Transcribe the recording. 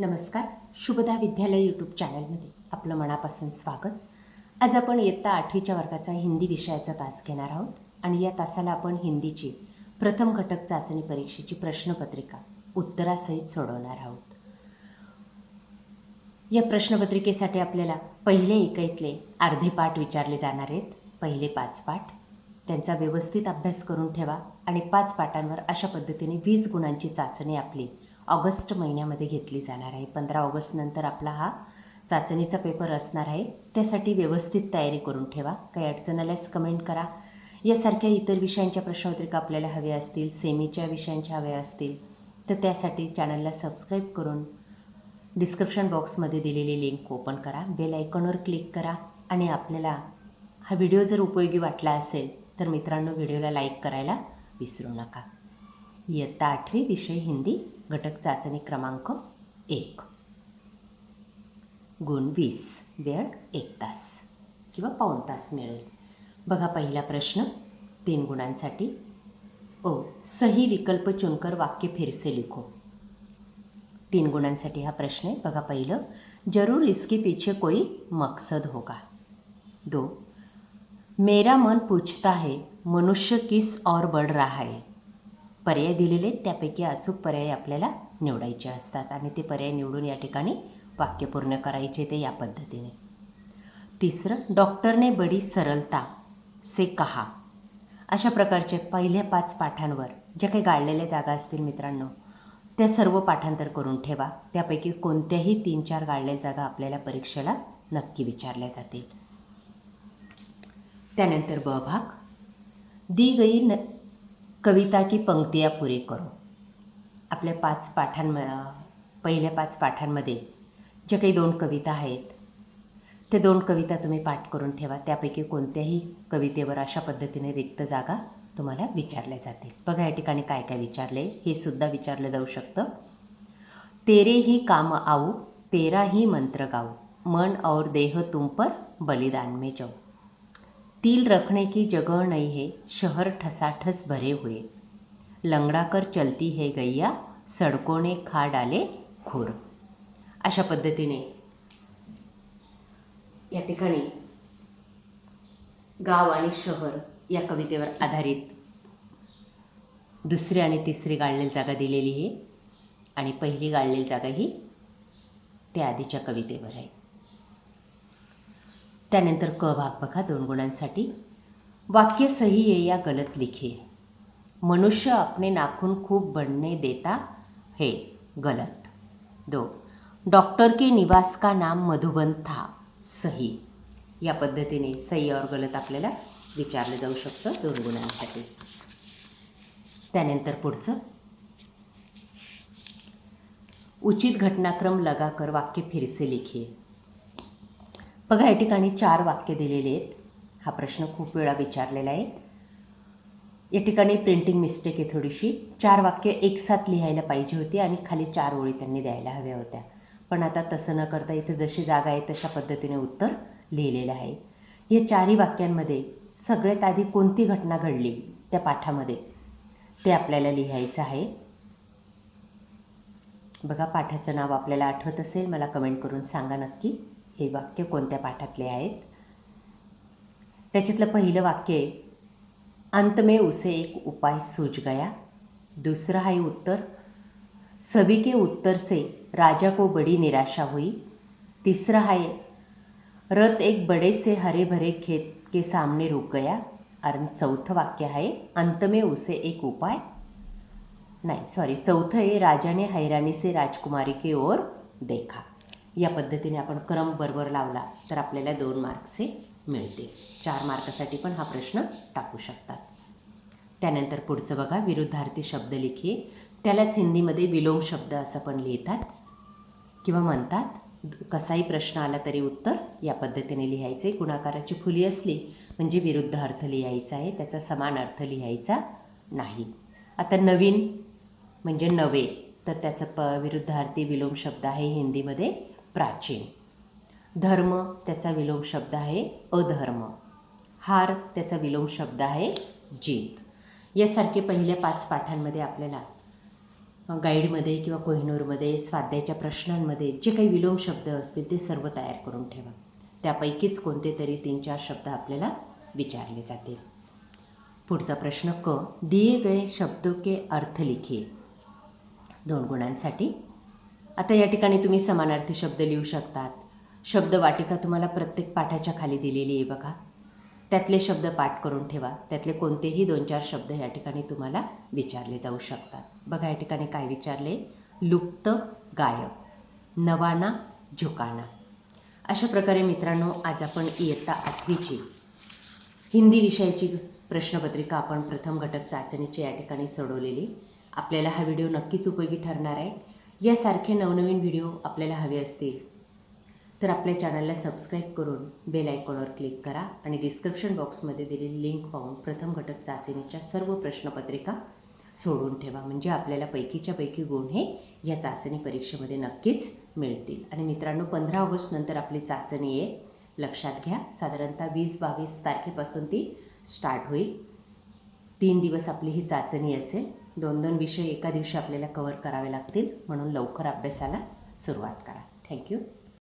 नमस्कार. शुभदा विद्यालय यूट्यूब चॅनलमध्ये आपलं मनापासून स्वागत. आज आपण इयत्ता आठवीच्या वर्गाचा हिंदी विषयाचा तास घेणार आहोत आणि या तासाला आपण हिंदीची प्रथम घटक चाचणी परीक्षेची प्रश्नपत्रिका उत्तरासहित सोडवणार आहोत. या प्रश्नपत्रिकेसाठी आपल्याला पहिले एकाईतले अर्धे पाठ विचारले जाणार आहेत. पहिले पाच पाठ. त्यांचा व्यवस्थित अभ्यास करून ठेवा आणि पाच पाठांवर अशा पद्धतीने वीस गुणांची चाचणी आपली ऑगस्ट महिन्यामध्ये घेतली जाणार आहे. पंधरा ऑगस्टनंतर आपला हा चाचणीचा पेपर असणार आहे. त्यासाठी व्यवस्थित तयारी करून ठेवा. काही अडचण आल्यास कमेंट करा. यासारख्या इतर विषयांच्या प्रश्नपत्रिका आपल्याला हव्या असतील सेमीच्या विषयांच्या हव्या असतील तर त्यासाठी चॅनलला सबस्क्राईब करून डिस्क्रिप्शन बॉक्समध्ये दिलेली लिंक ओपन करा. बेल आयकॉनवर क्लिक करा आणि आपल्याला हा व्हिडिओ जर उपयोगी वाटला असेल तर मित्रांनो व्हिडिओला लाईक करायला विसरू नका. इयत्ता आठवी विषय हिंदी घटक चाचणी क्रमांक एक. गुण वीस वेळ एक तास किंवा पाऊण तास मिळेल. बघा पहिला प्रश्न. तीन गुणांसाठी. ओ सही विकल्प चुनकर वाक्य फिरसे लिखो. तीन गुणांसाठी हा प्रश्न आहे. बघा पहिलं. जरूर इसके पीछे कोई मकसद होगा. दो. मेरा मन पूछता है मनुष्य किस और बढ़ रहा है? पर्याय दिलेले आहेत, त्यापैकी अचूक पर्याय आपल्याला निवडायचे असतात आणि ते पर्याय निवडून या ठिकाणी वाक्य पूर्ण करायचे ते या पद्धतीने. तिसरं डॉक्टरने बडी सरलता से कहा. अशा प्रकारचे पहिल्या पाच पाठांवर ज्या काही गाळलेल्या जागा असतील मित्रांनो त्या सर्व पाठांतर करून ठेवा. त्यापैकी कोणत्याही तीन चार गाळलेल्या जागा आपल्याला परीक्षेला नक्की विचारल्या जातील. त्यानंतर ब भाग. दी गई न कविता की पंक्तिया पुरी करो. आपल्या पाच पाठांम पहिल्या पाच पाठांमध्ये ज्या काही दोन कविता आहेत ते दोन कविता तुम्ही पाठ करून ठेवा. त्यापैकी कोणत्याही कवितेवर अशा पद्धतीने रिक्त जागा तुम्हाला विचारल्या जातील. बघा या ठिकाणी काय काय विचारले हे सुद्धा विचारलं जाऊ शकतं. तेरे ही काम आऊ तेरा ही मंत्र गाऊ. मन और देह तुम पर बलिदान में जाऊ. तिल रखने की जगह नहीं है शहर ठसाठस भरे हुए. लंगड़ा कर चलती है गैया सडकों ने खा डाले खूर. अशा पद्धतीने या ठिकाणी गाव आणि शहर या कवितेवर आधारित दुसरी आणि तिसरी गाळलेली जागा दिलेली आहे. आणि पहिली गाळलेली जागा ही त्या आधीच्या कवितेवर आहे. त्यानंतर क भाग बघा दोन गुणांसाठी. वाक्य सही ये या गलत लिखे. मनुष्य अपने नाखून खूब बढ़ने देता है गलत. दो डॉक्टर के निवास का नाम मधुबन था सही. या पद्धतीने सही और गलत आपल्याला विचारलं जाऊ शकतं दोन गुणांसाठी. त्यानंतर पुढचं. उचित घटनाक्रम लगाकर वाक्य फिरसे लिखिए बघा या ठिकाणी चार वाक्य दिलेले आहेत. हा प्रश्न खूप वेळा विचारलेला आहे. या ठिकाणी प्रिंटिंग मिस्टेक आहे थोडीशी. चार वाक्य एकसाथ लिहायला पाहिजे होती आणि खाली चार ओळी त्यांनी द्यायला हव्या होत्या. पण आता तसं न करता इथं जशी जागा आहे तशा पद्धतीने उत्तर लिहिलेलं आहे. या चारही वाक्यांमध्ये सगळ्यात आधी कोणती घटना घडली त्या पाठामध्ये? ते आपल्याला लिहायचं आहे. बघा पाठाचं नाव आपल्याला आठवत असेल मला कमेंट करून सांगा नक्की. हे वाक्य कोणत्या पाठातले आहेत? त्याच्यातलं पहिलं वाक्य आहे अंत में उसे एक उपाय सूझ गया. दूसरा है उत्तर सभी के उत्तर से राजा को बड़ी निराशा हुई. तीसरा है रथ एक बड़े से हरे भरे खेत के सामने रुक गया. और चौथं वाक्य आहे अंत में उसे एक उपाय. नाही सॉरी चौथं राजा राजाने हैराणी से राजकुमारी की ओर देखा. या पद्धतीने आपण क्रम बरोबर लावला तर आपल्याला दोन मार्क्स हे मिळतील. चार मार्कासाठी पण हा प्रश्न टाकू शकतात. त्यानंतर पुढचं बघा विरुद्धार्थी शब्द लिखे. त्यालाच हिंदीमध्ये विलोम शब्द असं पण लिहितात. किंवा म्हणतात कसाही प्रश्न आला तरी उत्तर या पद्धतीने लिहायचे. गुणाकाराची फुली असली म्हणजे विरुद्ध अर्थ लिहायचा आहे त्याचा समान अर्थ लिहायचा नाही. आता नवीन म्हणजे नवे तर त्याचं प विरुद्धार्थी विलोम शब्द आहे हिंदीमध्ये. प्राचीन. धर्म त्याचा विलोम शब्द आहे अधर्म. हार त्याचा विलोम शब्द आहे जीत. यासारखे पहिल्या पाच पाठांमध्ये आपल्याला गाईडमध्ये किंवा कोहिनूरमध्ये स्वाध्यायाच्या प्रश्नांमध्ये जे काही विलोम शब्द असतील ते सर्व तयार करून ठेवा. त्यापैकीच कोणते तरी तीन चार शब्द आपल्याला विचारले जातील. पुढचा प्रश्न क दिए गए शब्दों के अर्थ लिखिए. दोन गुणांसाठी आता या ठिकाणी तुम्ही समानार्थी शब्द लिहू शकतात. शब्द वाटिका तुम्हाला प्रत्येक पाठाच्या खाली दिलेली आहे बघा. त्यातले शब्द पाठ करून ठेवा. त्यातले कोणतेही दोन चार शब्द या ठिकाणी तुम्हाला विचारले जाऊ शकतात. बघा या ठिकाणी काय विचारले? लुप्त गायब. नवाना झुकाना. अशा प्रकारे मित्रांनो आज आपण इयत्ता आठवीची हिंदी विषयाची प्रश्नपत्रिका आपण प्रथम घटक चाचणीची या ठिकाणी सोडवलेली. आपल्याला हा व्हिडिओ नक्कीच उपयोगी ठरणार आहे. यासारखे नवनवीन व्हिडिओ आपल्याला हवे असतील तर आपल्या चॅनलला सबस्क्राईब करून बेल आयकॉनवर क्लिक करा आणि डिस्क्रिप्शन बॉक्समध्ये दिलेली लिंक पाहून प्रथम घटक चाचणीच्या सर्व प्रश्नपत्रिका सोडून ठेवा. म्हणजे आपल्याला पैकीच्या पैकी गुण हे या चाचणी परीक्षेमध्ये नक्कीच मिळतील. आणि मित्रांनो पंधरा ऑगस्ट नंतर आपली चाचणी आहे. लक्षात घ्या साधारणतः वीस बावीस तारखेपासून ती स्टार्ट होईल. तीन दिवस आपली ही चाचणी असेल. दोन दोन विषय एका दिवशी आपल्याला कवर करावे लागतील म्हणून लवकर अभ्यासाला सुरुवात करा. थँक्यू